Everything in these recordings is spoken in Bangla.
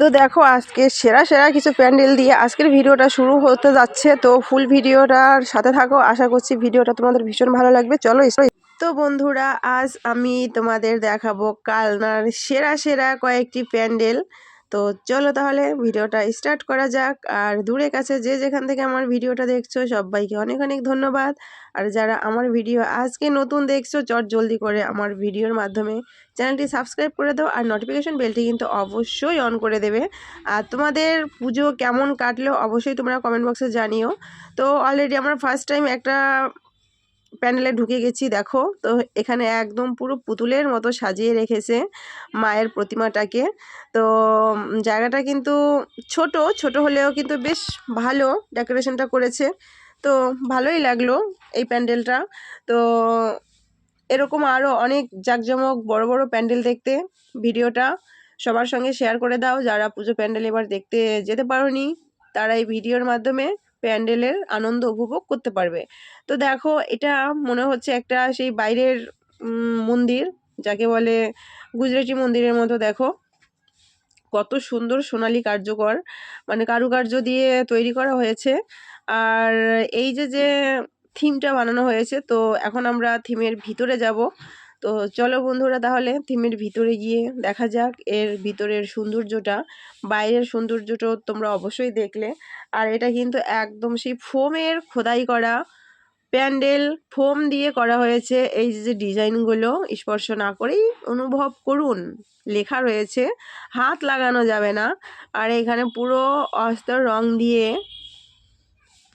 তো দেখো, আজকে সেরা সেরা কিছু প্যান্ডেল দিয়ে আজকের ভিডিওটা শুরু হতে যাচ্ছে। তো ফুল ভিডিওটার সাথে থাকো, আশা করছি ভিডিওটা তোমাদের ভীষণ ভালো লাগবে। চলো। তো বন্ধুরা, আজ আমি তোমাদের দেখাবো কালনার সেরা সেরা কয়েকটি প্যান্ডেল। তো চলো তাহলে ভিডিওটা স্টার্ট করা যাক। আর দূরে কাছে যে যেখান থেকে আমার ভিডিওটা দেখছ, সবাইকে অনেক অনেক ধন্যবাদ। আর যারা আমার ভিডিও আজকে নতুন দেখছ, চট জলদি করে আমার ভিডিওর মাধ্যমে চ্যানেলটি সাবস্ক্রাইব করে দাও আর নোটিফিকেশন বেলটি কিন্তু অবশ্যই অন করে দেবে। আর তোমাদের পুজো কেমন কাটলো অবশ্যই তোমরা কমেন্ট বক্সে জানিও। তো অলরেডি আমরা ফার্স্ট টাইম একটা প্যান্ডেলে ঢুকে গেছি, দেখো। তো এখানে একদম পুরো পুতুলের মতো সাজিয়ে রেখেছে মায়ের প্রতিমাটাকে। তো জায়গাটা কিন্তু ছোট ছোট হলেও কিন্তু বেশ ভালো ডেকোরেশনটা করেছে। তো ভালোই লাগল এই প্যান্ডেলটা। তো এরকম আরও অনেক জাঁকজমক বড় বড় প্যান্ডেল দেখতে। ভিডিওটা সবার সঙ্গে শেয়ার করে দাও। যারা পুজো প্যান্ডেল এবার দেখতে যেতে পারোনি, তারা এই ভিডিওর মাধ্যমে প্যান্ডেলের আনন্দ উপভোগ করতে পারবে। তো দেখো, এটা মনে হচ্ছে একটা সেই বাইরের মন্দির, যাকে বলে গুজরাটি মন্দিরের মতো। দেখো, কত সুন্দর সোনালী কার্যকর মানে কারুকার্য দিয়ে তৈরি করা হয়েছে। আর এই যে যে থিমটা বানানো হয়েছে, তো এখন আমরা থিমের ভিতরে যাব। তো চলো বন্ধুরা তাহলে থিমের ভিতরে গিয়ে দেখা যাক। এর ভিতরের সৌন্দর্যটা, বাইরের সৌন্দর্যটাও তোমরা অবশ্যই দেখলে। আর এটা কিন্তু একদম সেই ফোমের খোদাই করা প্যান্ডেল, ফোম দিয়ে করা হয়েছে। এই যে ডিজাইনগুলো, স্পর্শ না করেই অনুভব করুন। লেখা রয়েছে, হাত লাগানো যাবে না। আর এখানে পুরো অস্তর রং দিয়ে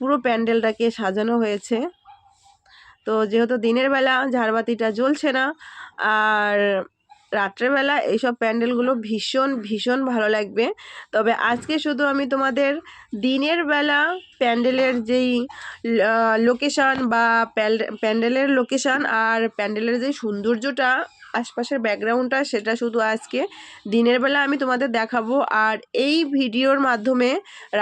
পুরো প্যান্ডেলটাকে সাজানো হয়েছে। তো যেহেতু দিনের বেলা ঝাড়বাতিটা জ্বলছে না, আর রাত্রেবেলা এইসব প্যান্ডেলগুলো ভীষণ ভীষণ ভালো লাগবে। তবে আজকে শুধু আমি তোমাদের দিনের বেলা প্যান্ডেলের যেই লোকেশান বা প্যান্ডেলের লোকেশান আর প্যান্ডেলের যে সৌন্দর্যটা আশপাশের ব্যাকগ্রাউন্ডটা, সেটা শুধু আজকে। দিনের বেলা আমি তোমাদের দেখাবো। আর এই ভিডিওর মাধ্যমে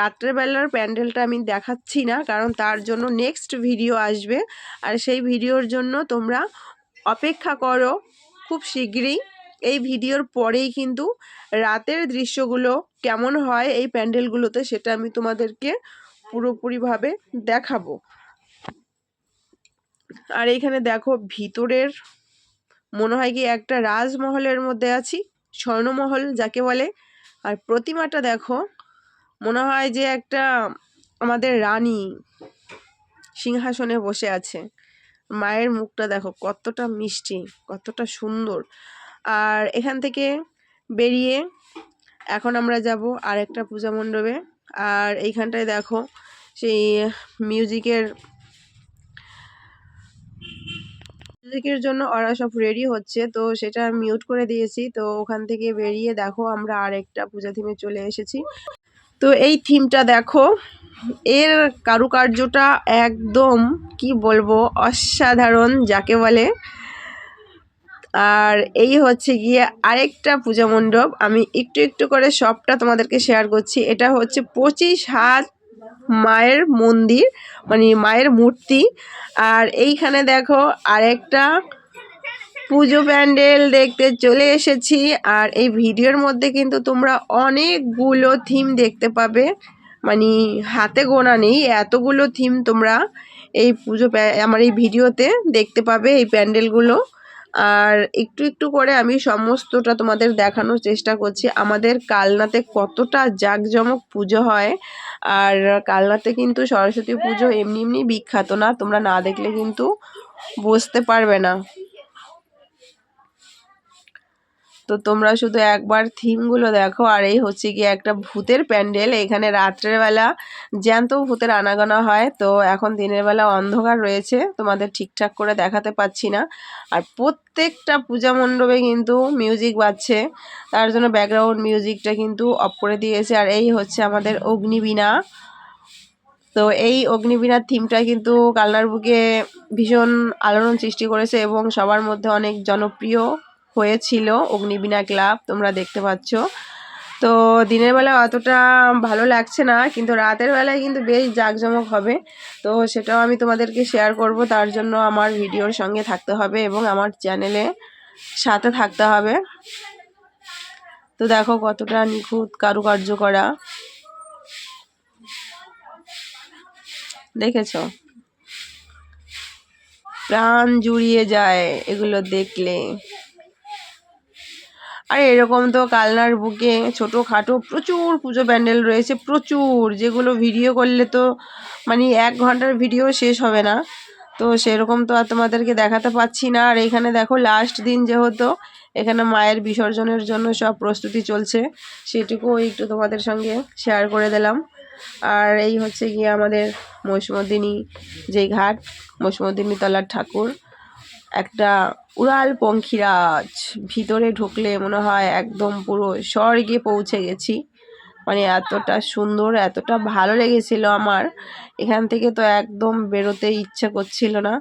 রাত্রেবেলার প্যান্ডেলটা আমি দেখাচ্ছি না, কারণ তার জন্য নেক্সট ভিডিও আসবে। আর সেই ভিডিওর জন্য তোমরা অপেক্ষা করো খুব শীঘ্রই। এই ভিডিওর পরেই কিন্তু রাতের দৃশ্যগুলো কেমন হয় এই প্যান্ডেলগুলোতে, সেটা আমি তোমাদেরকে পুরোপুরিভাবে দেখাবো। আর এইখানে দেখো ভিতরের মনে হয় কি একটা রাজমহলের মধ্যে আছি, স্বর্ণমহল যাকে বলে। আর প্রতিমাটা দেখো, মনে হয় যে একটা আমাদের রানী সিংহাসনে বসে আছে। মায়ের মুখটা দেখো কতটা মিষ্টি, কতটা সুন্দর। আর এখান থেকে বেরিয়ে এখন আমরা যাব আর একটা পূজা মণ্ডপে। আর এইখানটায় দেখো সেই মিউজিকের মিউজিকের জন্য ওরা সব রেডি হচ্ছে, তো সেটা মিউট করে দিয়েছি। তো ওখান থেকে বেরিয়ে দেখো আমরা আরেকটা পূজা থিমে চলে এসেছি। তো এই থিমটা দেখো, এর কারুকার্যটা একদম, কি বলব, অসাধারণ যাকে বলে। আর এই হচ্ছে গিয়ে আরেকটা পূজা মণ্ডপ। আমি একটু একটু করে সবটা তোমাদেরকে শেয়ার করছি। এটা হচ্ছে পঁচিশ হাত মায়ের মন্দির মানে মায়ের মূর্তি। আর এইখানে দেখো আরেকটা পুজো প্যান্ডেল দেখতে চলে এসেছি। আর এই ভিডিওর মধ্যে কিন্তু তোমরা অনেকগুলো থিম দেখতে পাবে। মানে হাতে গোনা নেই, এতগুলো থিম তোমরা এই পুজো আমার এই ভিডিওতে দেখতে পাবে এই প্যান্ডেলগুলো। আর একটু একটু করে আমি সমস্তটা তোমাদের দেখানোর চেষ্টা করছি। আমাদের কালনাতে কতটা জাঁকজমক পুজো হয়, আর কালনাতে কিন্তু সরস্বতী পুজো এমনি এমনি বিখ্যাত না, তোমরা না দেখলে কিন্তু বুঝতে পারবে না। তো তোমরা শুধু একবার থিমগুলো দেখো, আর এই হচ্ছে গিয়ে একটা ভূতের প্যান্ডেল। এখানে রাত্রের বেলা জ্যান্ত ভূতের আনাগোনা হয়, তো এখন দিনের বেলা অন্ধকার রয়েছে, তোমাদের ঠিকঠাক করে দেখাতে পাচ্ছি না। আর প্রত্যেকটা পূজা মণ্ডপে কিন্তু মিউজিক বাজছে, তার জন্য ব্যাকগ্রাউন্ড মিউজিকটা কিন্তু অফ করে দিয়েছে। আর এই হচ্ছে আমাদের অগ্নিবীণা। তো এই অগ্নিবীণার থিমটা কিন্তু কালনার বুকে ভীষণ আলোড়ন সৃষ্টি করেছে এবং সবার মধ্যে অনেক জনপ্রিয়। হয়েছিল, অগ্নিবীণা ক্লাব, তোমরা দেখতে পাচ্ছ। তো দিনের বেলা অতটা ভালো লাগছে না, কিন্তু রাতের বেলায় কিন্তু বেশ জাঁকজমক হবে। তো সেটাও আমি তোমাদেরকে শেয়ার করব, তার জন্য আমার ভিডিওর সঙ্গে থাকতে হবে এবং আমার চ্যানেলে সাথে থাকতে হবে। তো দেখো কতটা নিখুঁত কারুকার্য করা। দেখেছ? প্রাণ জুড়িয়ে যায় এগুলো দেখলে। আর এরকম তো কালনার বুকে ছোটোখাটো প্রচুর পুজো প্যান্ডেল রয়েছে, প্রচুর। যেগুলো ভিডিও করলে তো মানে এক ঘণ্টার ভিডিও শেষ হবে না। তো সেরকম তো আর তোমাদেরকে দেখাতে পাচ্ছি না। আর এখানে দেখো লাস্ট দিন যেহেতু এখানে মায়ের বিসর্জনের জন্য সব প্রস্তুতি চলছে, সেটুকু একটু তোমাদের সঙ্গে শেয়ার করে দিলাম। আর এই হচ্ছে গিয়ে আমাদের মহিষমর্দিনী যেই ঘাট মহিষমর্দিনী তলার ঠাকুর। একটা উড়াল পঙ্খিরাজ ভিতরে ঢুকলে মনে হয় একদম পুরো স্বর্গে পৌঁছে গেছি। মানে এতটা সুন্দর, এতটা ভালো লেগেছিল আমার। এখান থেকে তো একদম বেরোতে ইচ্ছা করছিল না।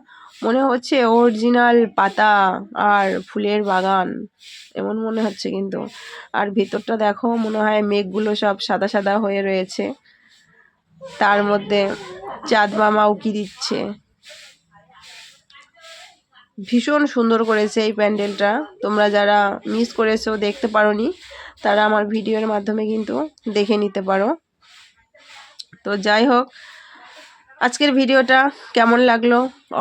মনে হচ্ছে অরিজিনাল পাতা আর ফুলের বাগান। এমন মনে হচ্ছে কিন্তু। আর ভিতরটা দেখো, মনে হয় মেঘগুলো সব সাদা সাদা হয়ে রয়েছে। তার মধ্যে চাঁদ মামা উকি দিচ্ছে। ভীষণ সুন্দর করেছে এই প্যান্ডেলটা। তোমরা যারা মিস করেছ দেখতে পারোনি, তারা আমার ভিডিওর মাধ্যমে কিন্তু দেখে নিতে পারো। তো যাই হোক, আজকের ভিডিওটা কেমন লাগল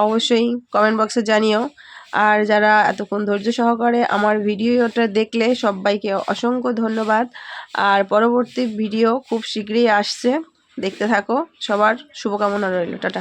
অবশ্যই কমেন্ট বক্সে জানিও। আর যারা এতক্ষণ ধৈর্য সহকারে আমার ভিডিওটা দেখলে সবাইকে অসংখ্য ধন্যবাদ। আর পরবর্তী ভিডিও খুব শীঘ্রই আসছে। দেখতে থাকো, সবার শুভকামনা রইল। টাটা।